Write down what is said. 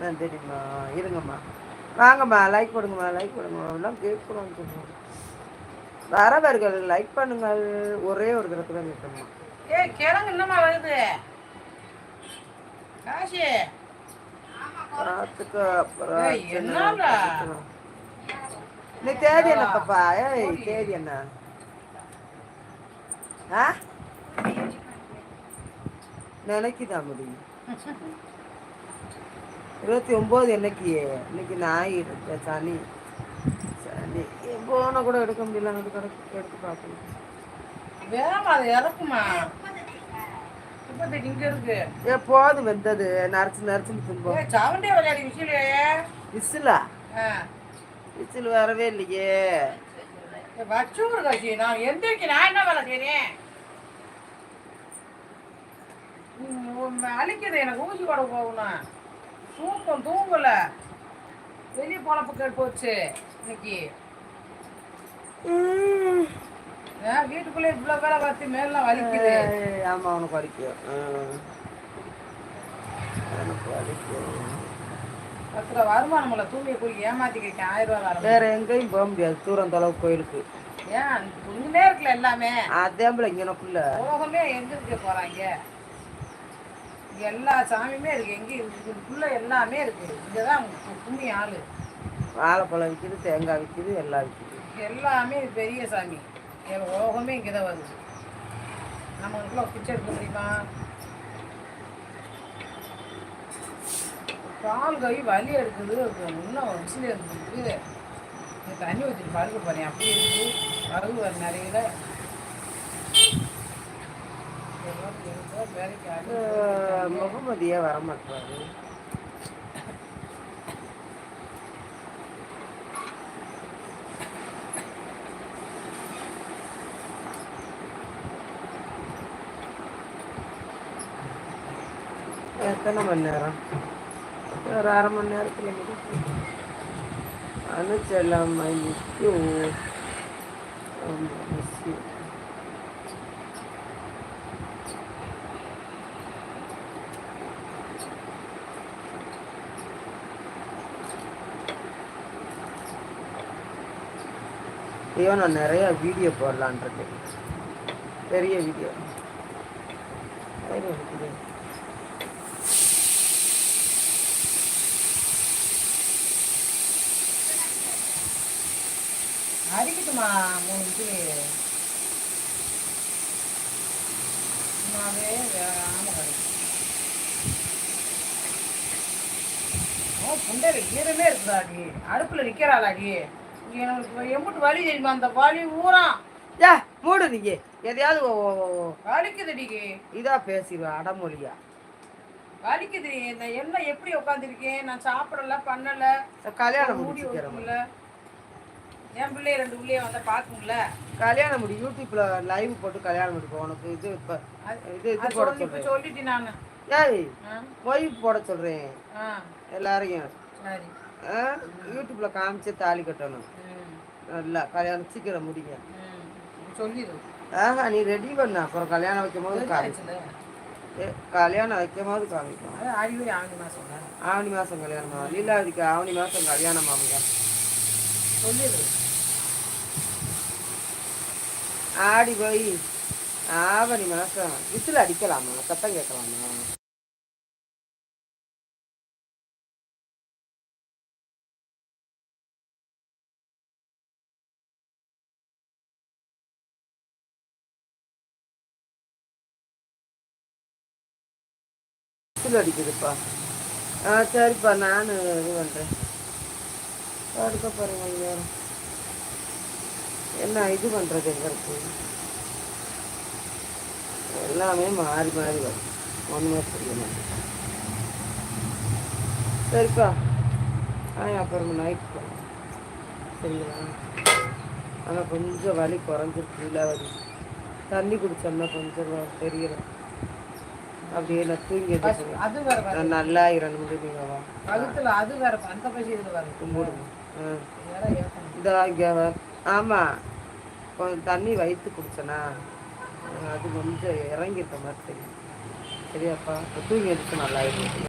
நான் தெரியுமா? இருங்கம்மா. வாங்கம்மா லைக் கொடுங்கம்மா லைக் கொடுங்கம்மா. எல்லாம் கேட்கணும் சொல்லுவோம் வரவர்கள் லைக் பண்ணுங்கள். ஒரே ஒரு தடவை தான் கேட்கணுமா ஏ கிழங்கு என்னம்மா வருது? காசி. பார்த்துக்க அப்புறம்? நீ தேதி என்ன பாப்பா? ஏய் தேதி என்ன? ஆ? நினைக்குதா முடியும் இருபத்தி ஒம்பது என்னைக்கு? இன்னைக்கு ஞாயிறு. சனி. சனி. போன கூட எடுக்க முடியல. அங்கிட்டு கிடக்கு எடுத்து பார்க்கணும். வேமா அதை இறக்குமா? போதும் வெந்தது. நரைச்சு நரைச்சு தின்போம். சவண்டே விளையாடி விசிலா. ஆ. விசில் வரவே இல்லையே. வச்சூர் காசி. நான் எந்திரிக்க நான் என்ன வேலை செய்றேன்? உம், அழிக்குது. எனக்கு ஊசி போட போகணும் தூக்கம் தூங்கல. வெளியே பொழப்பு கேட்டு போச்சு இன்னைக்கு வீட்டுக்குள்ளே இவ்வளவு வேலை பார்த்து மேலாம் வலிக்குது. ஏய், ஆமா உனக்கு வலிக்கும். எனக்கு வலிக்கும் பத்து ரூபா வருமானம் இல்லை தூங்கிய போய் ஏமாத்திக்க ஆயிரம் ரூபா வேற எங்கேயும் போக முடியாது தூரம் தொலைவு கோயிலுக்கு. ஏன் துணிலே இருக்குல்ல எல்லாமே. அதே போல இங்கனக்குள்ள போகமே எங்க இருக்க போறாங்க. இங்க எல்லா சாமியுமே இருக்கு. எங்க இருக்கு இதுக்குள்ள எல்லாமே இருக்கு. இங்கதான் புண்ணி ஆளு. வாழைப்பழம் விற்கிது தேங்காய் விற்கிது எல்லாம் விற்கிது இங்க எல்லாமே பெரிய சாமி. என் உலகமே இங்கதான் வருது. நம்மளுக்குள்ள பிச்சை எடுக்க முடியுமா கால் கை வலி எடுக்குது. இன்னும் இருந்துருக்கு நீ தண்ணி ஊற்றிட்டு படுக்க போறேன் அப்படி இருக்கு. வரவு வர நிறைய வேலைக்கு ஆளு. முகமதியே வர எத்தனை மணி நேரம்? ஒரு அரை மணி நேரத்தில் முடியும் அனுச்செல்லாம் நிற்கும் ஐயோ நான் நிறைய வீடியோ போடலான்ருக்கேன் பெரிய வீடியோ அரிக்கட்டுமா மூணு இது? சும்மாவே வேகாம கிடைக்கும் ஓ ஈரமே இருக்குதாடி. அடுப்பில் நிற்கிறாளாடி எனக்கு எம்பிட்டு வலி தெரியுமா? அந்த வலி ஊறாம் ஏ மூடு நீங்க எதையாவது வலிக்குதுடி. இதா பேசிடுவேன் அடமொழியா. வலிக்குது இந்த என்ன எப்படி உட்காந்துருக்கேன் நான் சாப்பிடல பண்ணல. கல்யாணம் மூடி முடிச்சுக்கிறேன் வைக்கல என் பிள்ளைய ரெண்டு பிள்ளைய வந்தா பாக்கும்ல கல்யாணம் முடி யூடியூப்ல லைவ் போட்டு கல்யாணம் முடிப்போம் உனக்கு இது இப்ப இது இது போட சொல்றேன். சொல்லிட்டு நானு. ஏய் மொய் போட சொல்றேன். எல்லாரையும். சரி? யூடியூப்ல காமிச்சு தாலி கட்டணும். நல்லா கல்யாணம் சீக்கிரம் முடிங்க. ம். சொல்லிடு ஆஹா நீ ரெடி பண்ண. அப்புறம் கல்யாணம் வைக்கும் போது காமி ஆச்சுல. ஏ, கல்யாணம் வைக்கும் போது காமிக்கும் ஆவணி மாசம் கல்யாணமா லீலாவதிக்கு ஆவணி மாசம் கல்யாணம் ஆகுங்க. சொல்லிடு ஆடி போய் ஆவணி மாசம். விசில் அடிக்கலாமா? சத்தம் கேட்கலாமா? விசில் அடிக்குதுப்பா. ஆ சரிப்பா நான் இது பண்ணுறேன் படுக்க போகிறேன் நேரம். என்ன இது பண்ணுறது எங்களுக்கு? எல்லாமே மாறி மாறி வரும். ஒன்றுமே புரிய மாட்டேன் சரிப்பா. ஆ அப்புறம் நைட் போகிறேன் சரிங்களா? ஆனால் கொஞ்சம் வலி குறைஞ்சிருக்கு இல்லை வலி. தண்ணி குடிச்சோம்னா கொஞ்சம் தெரியலை தெரியல. அப்படியே நான் தூங்கி. அது வேற. நான் நல்லா இரண்டு மணி நீங்க வா. வகுத்துல அது வேற அந்த பசி இதுல கும்பிடுங்க. வேற ஏத்தணும். இதா இங்கே ஆமாம் கொஞ்சம் தண்ணி வயிற்று குடிச்சேனா? அது கொஞ்சம் இறங்கியிருக்க மாதிரி தெரியும் சரியாப்பா? தூங்கி எடுத்து நல்லா இருக்கும்